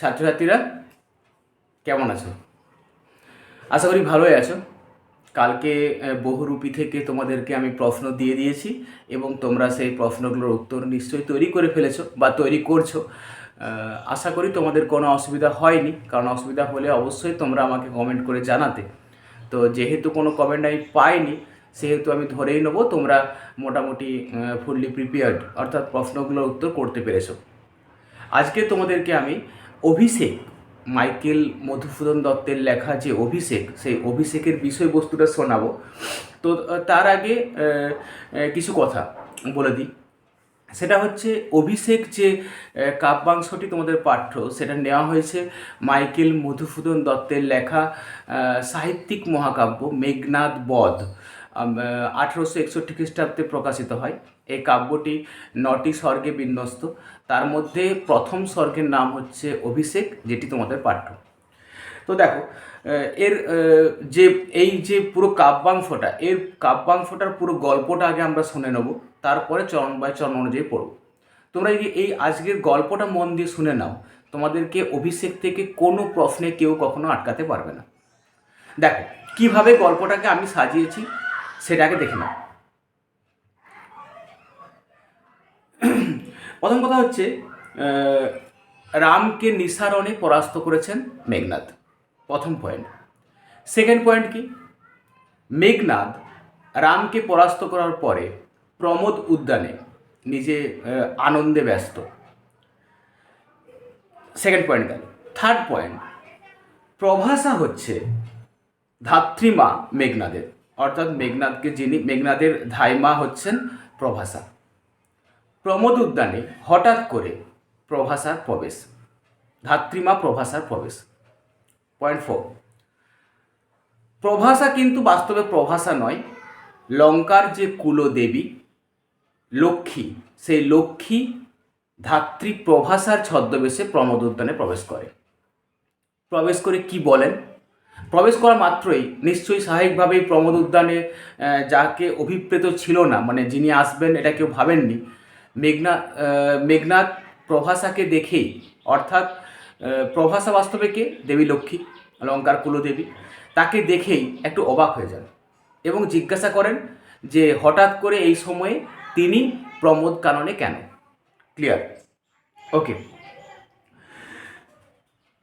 ছাত্রছাত্রীরা, কেমন আছো? আশা করি ভালোই আছো। কালকে বহুরূপী থেকে তোমাদেরকে আমি প্রশ্ন দিয়ে দিয়েছি এবং তোমরা সেই প্রশ্নগুলোর উত্তর নিশ্চয়ই তৈরি করে ফেলেছো বা তৈরি করছ। আশা করি তোমাদের কোনো অসুবিধা হয়নি, কারণ অসুবিধা হলে অবশ্যই তোমরা আমাকে কমেন্ট করে জানাতে। তো যেহেতু কোনো কমেন্ট আমি পাইনি, সেহেতু আমি ধরেই নেব তোমরা মোটামুটি ফুললি প্রিপেয়ার্ড অর্থাৎ প্রশ্নগুলোর উত্তর করতে পেরেছ। আজকে তোমাদেরকে আমি অভিষেক মাইকেল মধুসূদন দত্তের লেখা যে অভিষেক সেই অভিষেকের বিষয়বস্তুটা শোনাবো। তো তার আগে কিছু কথা বলে দিই। সেটা হচ্ছে অভিষেক যে কাব্যাংশটি তোমাদের পাঠ্য সেটা নেওয়া হয়েছে মাইকেল মধুসূদন দত্তের লেখা সাহিত্যিক মহাকাব্য মেঘনাদ বধ। আঠেরোশো একষট্টি খ্রিস্টাব্দে প্রকাশিত হয়। এই কাব্যটি নটি স্বর্গে বিন্যস্ত। তার মধ্যে প্রথম স্বর্গের নাম হচ্ছে অভিষেক, যেটি তোমাদের পাঠ্য। তো দেখো এর যে, এই যে পুরো কাব্যাংশটা, এর কাব্যাংশটার পুরো গল্পটা আগে আমরা শুনে নেব, তারপরে চরণ বাই চরণ অনুযায়ী পড়ব। তোমরা যদি এই আজকের গল্পটা মন দিয়ে শুনে নাও। তোমাদেরকে অভিষেক থেকে কোনো প্রশ্নে কেউ কখনো আটকাতে পারবে না। দেখো, কীভাবে গল্পটাকে আমি সাজিয়েছি সেটাকে দেখে নাও। প্রথম কথা হচ্ছে রামকে নিসারণে পরাস্ত করেছেন মেঘনাদ। প্রথম পয়েন্ট সেকেন্ড পয়েন্ট কি? মেঘনাদ রামকে পরাস্ত করার পরে প্রমোদ উদ্যানে নিজে আনন্দে ব্যস্ত। সেকেন্ড পয়েন্ট গেল। থার্ড পয়েন্ট প্রভাষা হচ্ছে ধাত্রীমা মেঘনাদের। অর্থাৎ মেঘনাদকে যিনি, মেঘনাদের ধাইমা হচ্ছেন প্রভাষা প্রমোদ উদ্যানে হঠাৎ করে প্রভাষার প্রবেশ। ধাত্রীমা প্রভাষার প্রবেশ। Point four. প্রভাষা কিন্তু বাস্তবে প্রভাষা নয়, লঙ্কার যে কুলদেবী, লক্ষ্মী, সেই লক্ষ্মী ধাত্রী প্রভাষার ছদ্মবেশে প্রমোদ উদ্যানে প্রবেশ করে। প্রবেশ করে কি বলেন? প্রবেশ করা মাত্রই নিশ্চয়ই স্বাভাবিকভাবেই প্রমোদ উদ্যানে যাকে অভিপ্রেত ছিল না মানে যিনি আসবেন এটা কেউ ভাবেননি। মেঘনা মেঘনাথ প্রভাষাকে দেখেই অর্থাৎ আহ, প্রভাষা বাস্তবে কে? দেবী লক্ষ্মী অলঙ্কার কুলদেবী। তাকে দেখেই একটু অবাক হয়ে যান এবং জিজ্ঞাসা করেন যে হঠাৎ করে এই সময়ে তিনি প্রমোদ কাননে কেন? ক্লিয়ার? ওকে।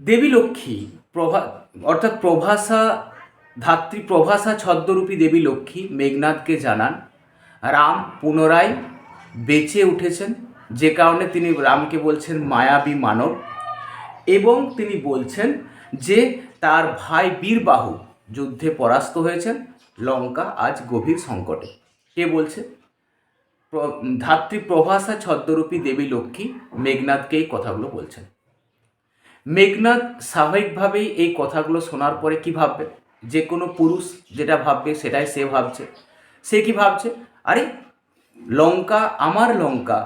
দেবী লক্ষ্মী প্রভা, অর্থাৎ প্রভাষা ধাত্রী প্রভাষা ছদ্মরূপী দেবী লক্ষ্মী মেঘনাথকে জানান, রাম পুনরায় বেঁচে উঠেছেন, যে কারণে তিনি রামকে বলছেন মায়াবী মানব, এবং তিনি বলছেন যে তার ভাই বীরবাহু যুদ্ধে পরাস্ত হয়েছেন, লঙ্কা আজ গভীর সংকটে। কে বলছে? ধাত্রী প্রভাষা ছদ্মরূপী দেবী লক্ষ্মী মেঘনাথকে এই কথাগুলো বলছেন। মেঘনাথ স্বাভাবিকভাবেই এই কথাগুলো শোনার পরে কি ভাববে? যে কোনো পুরুষ যেটা ভাববে সেটাই সে ভাবছে। সে কি ভাবছে? আরে লঙ্কা আমার লঙ্কা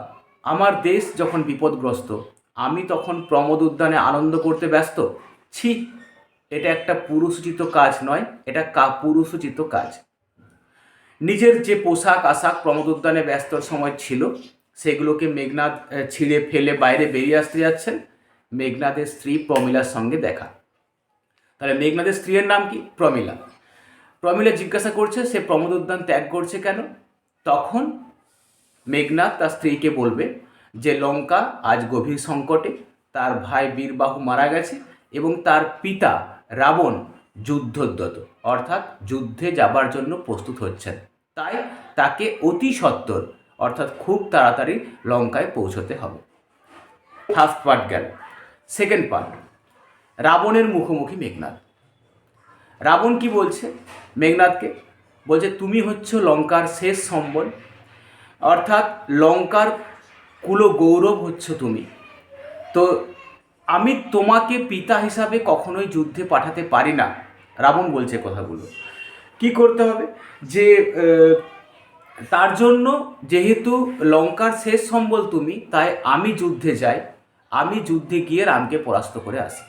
আমার দেশ যখন বিপদগ্রস্ত আমি তখন প্রমোদ উদ্যানে আনন্দ করতে ব্যস্ত? ছি এটা একটা পুরুষোচিত কাজ নয় এটা কা পুরুষোচিত কাজ। নিজের যে পোশাক আশাক প্রমোদ উদ্যানে ব্যস্ত সময় ছিল সেগুলোকে মেঘনাদ আহ, ছিঁড়ে ফেলে বাইরে বেরিয়ে আসতে যাচ্ছেন। মেঘনাদের স্ত্রী প্রমিলার সঙ্গে দেখা। তাহলে মেঘনাদের স্ত্রীর নাম কি? প্রমিলা। প্রমিলা জিজ্ঞাসা করছে, সে প্রমোদ উদ্যান ত্যাগ করছে কেন? তখন মেঘনাথ তার স্ত্রীকে বলবে যে, লঙ্কা আজ গভীর সংকটে, তার ভাই বীরবাহু মারা গেছে এবং তার পিতা রাবণ যুদ্ধোদ্যত, অর্থাৎ যুদ্ধে যাবার জন্য প্রস্তুত হচ্ছেন। তাই তাকে অতি সত্বর, অর্থাৎ খুব তাড়াতাড়ি লঙ্কায় পৌঁছতে হবে। ফার্স্ট পার্ট গেল। Second part. রাবণের মুখোমুখি মেঘনাথ রাবণ কি বলছে? মেঘনাথকে বলছে, তুমি হচ্ছ লঙ্কার শেষ সম্বল। অর্থাৎ লঙ্কার কুলো গৌরব হচ্ছ তুমি। তো আমি তোমাকে পিতা হিসাবে কখনোই যুদ্ধে পাঠাতে পারি না। রাবণ বলছে কথাগুলো। কি করতে হবে? যে তার জন্য যেহেতু লঙ্কার শেষ সম্বল তুমি, তাই আমি যুদ্ধে যাই। আমি যুদ্ধে গিয়ে রামকে পরাস্ত করে আসি।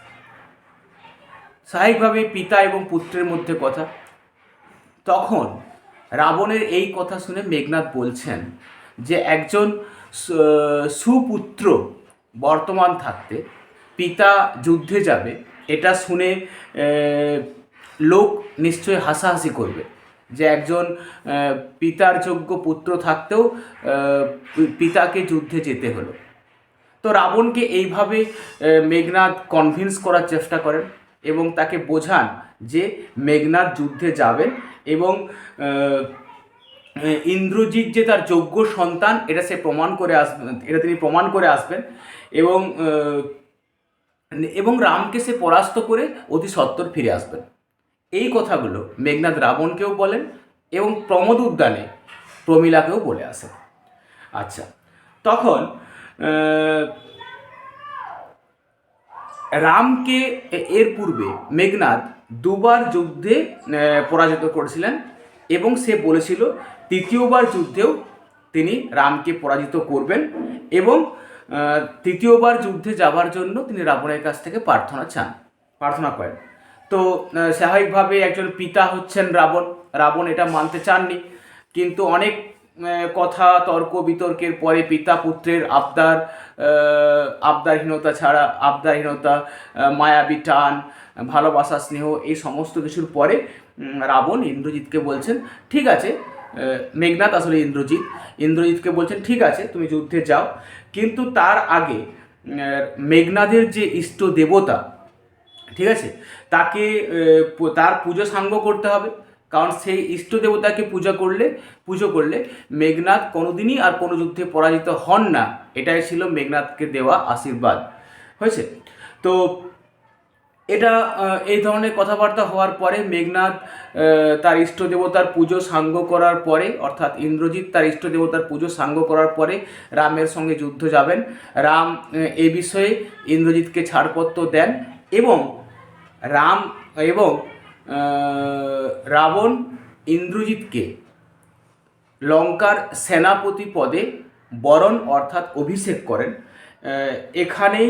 স্বাভাবিকভাবে পিতা এবং পুত্রের মধ্যে কথা। তখন রাবণের এই কথা শুনে মেঘনাথ বলছেন যে একজন সুপুত্র বর্তমান থাকতে, পিতা যুদ্ধে যাবে, এটা শুনে লোক নিশ্চয়ই হাসাহাসি করবে যে একজন পিতার যোগ্য পুত্র থাকতেও পিতাকে যুদ্ধে যেতে হলো। তো রাবণকে এইভাবে আহ, মেঘনাদ কনভিন্স করার চেষ্টা করেন এবং তাকে বোঝান যে মেঘনাথ যুদ্ধে যাবেন এবং ইন্দ্রজিৎ যে তার যোগ্য সন্তান এটা সে প্রমাণ করে আসবেন এটা তিনি প্রমাণ করে আসবেন এবং এবং রামকে সে পরাস্ত করে অতি সত্বর ফিরে আসবেন। এই কথাগুলো মেঘনাদ রাবণকেও বলেন এবং প্রমোদ উদ্যানে প্রমীলাকেও বলে আসেন। আচ্ছা তখন রামকে এর পূর্বে মেঘনাদ দুবার যুদ্ধে পরাজিত করেছিলেন এবং সে বলেছিল, তৃতীয়বার যুদ্ধেও তিনি রামকে পরাজিত করবেন এবং তৃতীয়বার যুদ্ধে যাবার জন্য তিনি রাবণের কাছ থেকে প্রার্থনা চান, প্রার্থনা করেন। তো স্বাভাবিকভাবে একজন পিতা হচ্ছেন রাবণ। রাবণ এটা মানতে চাননি, কিন্তু অনেক কথা তর্ক বিতর্কের পরে পিতা পুত্রের আবদার আবদারহীনতা ছাড়া আবদারহীনতা মায়াবী টান ভালোবাসা স্নেহ এই সমস্ত কিছুর পরে রাবণ ইন্দ্রজিৎকে বলছেন ঠিক আছে মেঘনাথ আসলে ইন্দ্রজিৎ। ইন্দ্রজিৎকে বলছেন ঠিক আছে তুমি যুদ্ধে যাও। কিন্তু তার আগে আহ, মেঘনাদের যে ইষ্ট দেবতা ঠিক আছে তাকে তার পুজো সাঙ্গ করতে হবে। কারণ সেই ইষ্ট দেবতাকে পূজা করলে, পুজো করলে মেঘনাথ কোনোদিনই আর কোনো যুদ্ধে পরাজিত হন না। এটাই ছিল মেঘনাথকে দেওয়া আশীর্বাদ। হয়েছে? তো এটা এই ধরনের কথাবার্তা হওয়ার পরে মেঘনাথ তার ইষ্ট দেবতার পুজো সাঙ্গ করার পরে, অর্থাৎ ইন্দ্রজিৎ তার ইষ্ট দেবতার পুজো সাঙ্গ করার পরে রামের সঙ্গে যুদ্ধ যাবেন। রাম এই বিষয়ে ইন্দ্রজিৎকে ছাড়পত্র দেন এবং রাম এবং রাবণ ইন্দ্রজিৎকে লঙ্কার সেনাপতি পদে বরণ অর্থাৎ অভিষেক করেন। এখানেই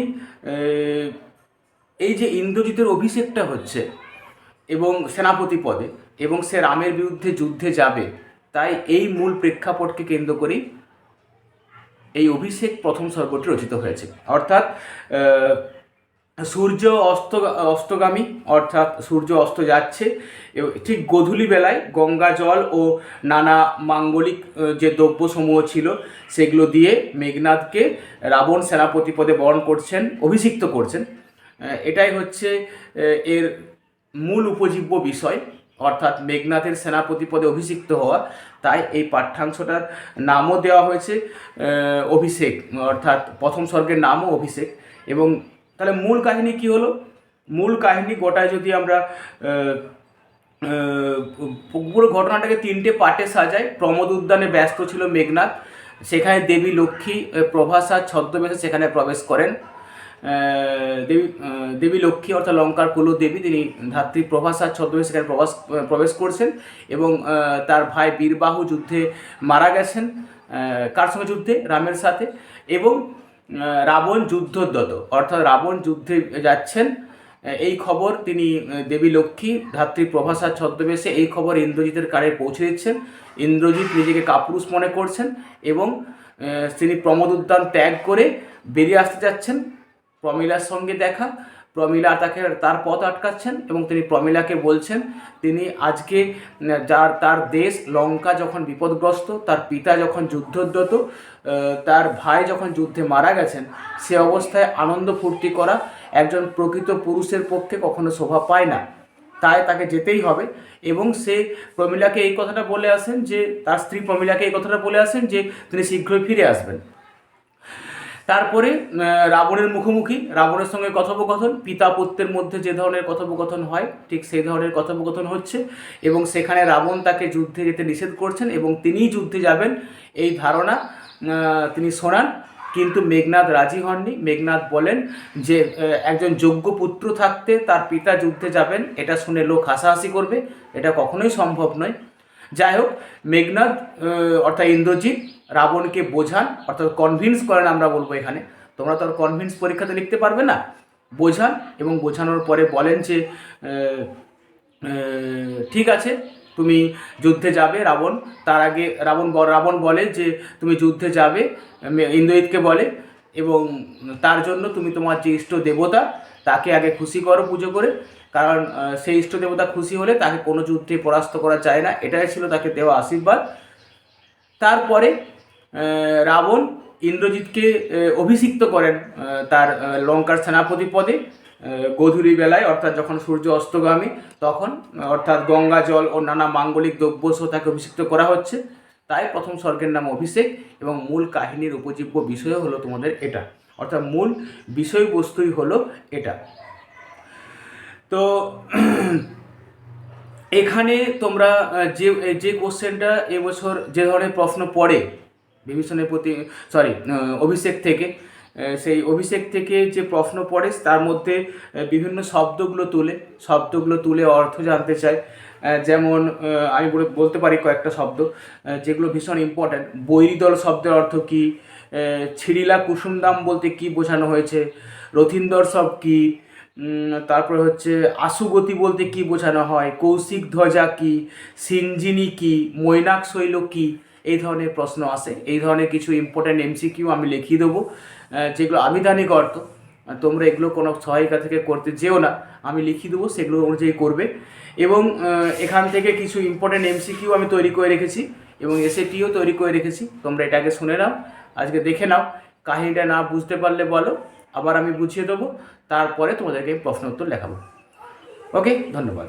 এই যে ইন্দ্রজিতের অভিষেকটা হচ্ছে এবং সেনাপতি পদে এবং সে রামের বিরুদ্ধে যুদ্ধে যাবে, তাই এই মূল প্রেক্ষাপটকে কেন্দ্র করেই এই অভিষেক প্রথম সর্বটি রচিত হয়েছে। অর্থাৎ সূর্য অস্ত, অস্তগামী, অর্থাৎ সূর্য অস্ত যাচ্ছে। ঠিক গধূলি বেলায় গঙ্গা জল ও নানা মাঙ্গলিক যে দ্রব্যসমূহ ছিল, সেগুলো দিয়ে মেঘনাথকে রাবণ সেনাপতি পদে বরণ করছেন, অভিষিক্ত করছেন। এটাই হচ্ছে এর মূল উপজীব্য বিষয়। অর্থাৎ মেঘনাথের সেনাপতি পদে অভিষিক্ত হওয়া, তাই এই পাঠ্যাংশটার নামও দেওয়া হয়েছে অভিষেক। অর্থাৎ প্রথম স্বর্গের নামও অভিষেক। এবং তাহলে মূল কাহিনী কি হলো? মূল কাহিনী গোটায় যদি আমরা পুরো ঘটনাটাকে তিনটে পার্টে সাজাই। প্রমোদ উদ্যানে ব্যস্ত ছিল মেঘনাথ। সেখানে দেবী লক্ষ্মী প্রভাসা ছদ্মবেশে সেখানে প্রবেশ করেন। দেবী দেবী লক্ষ্মী অর্থাৎ লঙ্কার কুল দেবী, তিনি ধাত্রী প্রভাসা ছদ্মবেশে সেখানে প্রবাস প্রবেশ করছেন এবং তার ভাই বীরবাহু যুদ্ধে মারা গেছেন কার সঙ্গে যুদ্ধে? রামের সাথে। এবং রাবণ যুদ্ধোদ্যত। অর্থাৎ রাবণ যুদ্ধে যাচ্ছেন। এই খবর তিনি দেবী লক্ষ্মী, ধাত্রী প্রভাসার ছদ্মবেশে এই খবর ইন্দ্রজিতের কানে পৌঁছে দিচ্ছেন। ইন্দ্রজিৎ নিজেকে কাপুরুষ মনে করছেন এবং তিনি প্রমোদ উদ্যান ত্যাগ করে বেরিয়ে আসতে যাচ্ছেন। প্রমিলার সঙ্গে দেখা। প্রমিলা তাকে তার পথ আটকাচ্ছেন এবং তিনি প্রমিলাকে বলছেন, তিনি আজকে, যার, তার দেশ লঙ্কা যখন বিপদগ্রস্ত, তার পিতা যখন যুদ্ধোদ্যত তার ভাই যখন যুদ্ধে মারা গেছেন, সে অবস্থায় আনন্দ ফুর্তি করা একজন প্রকৃত পুরুষের পক্ষে কখনো শোভা পায় না। তাই তাকে যেতেই হবে। এবং সে প্রমিলাকে এই কথাটা বলে আসেন যে, তার স্ত্রী প্রমিলাকে এই কথাটা বলে আসেন যে, তিনি শীঘ্রই ফিরে আসবেন। তারপরে রাবণের মুখোমুখি, রাবণের সঙ্গে কথোপকথন, পিতা পুত্রের মধ্যে যে ধরনের কথোপকথন হয়, ঠিক সেই ধরনের কথোপকথন হচ্ছে এবং সেখানে রাবণ তাকে যুদ্ধে যেতে নিষেধ করছেন এবং তিনিই যুদ্ধে যাবেন এই ধারণা তিনি শোনান। কিন্তু মেঘনাথ রাজি হননি। মেঘনাথ বলেন যে একজন যোগ্য পুত্র থাকতে তার পিতা যুদ্ধে যাবেন, এটা শুনে লোক হাসাহাসি করবে। এটা কখনোই সম্ভব নয়। যাই হোক মেঘনাথ অর্থাৎ ইন্দ্রজিৎ রাবণকে বোঝান, অর্থাৎ কনভিন্স করেন আমরা বলব এখানে। তোমরা তো আর কনভিন্স পরীক্ষাতে লিখতে পারবে না। বোঝান এবং বোঝানোর পরে বলেন যে ঠিক আছে, তুমি যুদ্ধে যাবে রাবণ। তার আগে রাবণ রাবণ বলে যে, তুমি যুদ্ধে যাবে ইন্দ্রজিৎকে বলে এবং তার জন্য তুমি তোমার যে ইষ্ট দেবতা, তাকে আগে খুশি করো পুজো করে। কারণ সেই ইষ্ট দেবতা খুশি হলে তাকে কোনো যুদ্ধে পরাস্ত করা যায় না। এটাই ছিল তাকে দেওয়া আশীর্বাদ। তারপরে রাবণ ইন্দ্রজিৎকে অভিষিক্ত করেন তার লঙ্কার সেনাপতি পদে গধূলি বেলায়, অর্থাৎ যখন সূর্য অস্তগামী, তখন, অর্থাৎ গঙ্গা, জল ও নানা মাঙ্গলিক দ্রব্য সহ তাকে অভিষিক্ত করা হচ্ছে। তাই প্রথম স্বর্গের নাম অভিষেক এবং মূল কাহিনীর উপজীব্য বিষয় হলো তোমাদের এটা। অর্থাৎ মূল বিষয়বস্তুই হলো এটা। তো এখানে তোমরা যে যে কোশ্চেনটা এবছর যে ধরনের প্রশ্ন পড়ে, বিভীষণের প্রতি সরি অভিষেক থেকে সেই অভিষেক থেকে যে প্রশ্ন পড়ে, তার মধ্যে বিভিন্ন শব্দগুলো তুলে শব্দগুলো তুলে অর্থ জানতে চায়। যেমন আমি বলে- বলতে পারি কয়েকটা শব্দ যেগুলো ভীষণ ইম্পর্ট্যান্ট বৈরিদল শব্দের অর্থ কী? ছিরিলা কুসুমদাম বলতে কি বোঝানো হয়েছে? রথিন্দর সব কী? তারপরে হচ্ছে আশুগতি বলতে কি বোঝানো হয়? কৌশিক ধ্বজা কি? সিঞ্জিনি কি? মৈনাক শৈল কি? এই ধরনের প্রশ্ন আসে। এই ধরনের কিছু ইম্পর্ট্যান্ট এমসিকিউ আমি লিখিয়ে দেবো। যেগুলো আবিধানিক অর্থ, তোমরা এগুলো কোনো সহায়িকা থেকে করতে যেও না। আমি লিখিয়ে দেবো, সেগুলো অনুযায়ী করবে। এবং এখান থেকে কিছু ইম্পর্ট্যান্ট এমসিকিউ আমি তৈরি করে রেখেছি এবং এসএটিও তৈরি করে রেখেছি। তোমরা এটাকে শুনে নাও। আজকে দেখে নাও। কাহিনীটা না বুঝতে পারলে বলো। আবার আমি বুঝিয়ে দেবো তারপরে তোমাদেরকে প্রশ্ন উত্তর লেখাবো। ওকে ধন্যবাদ।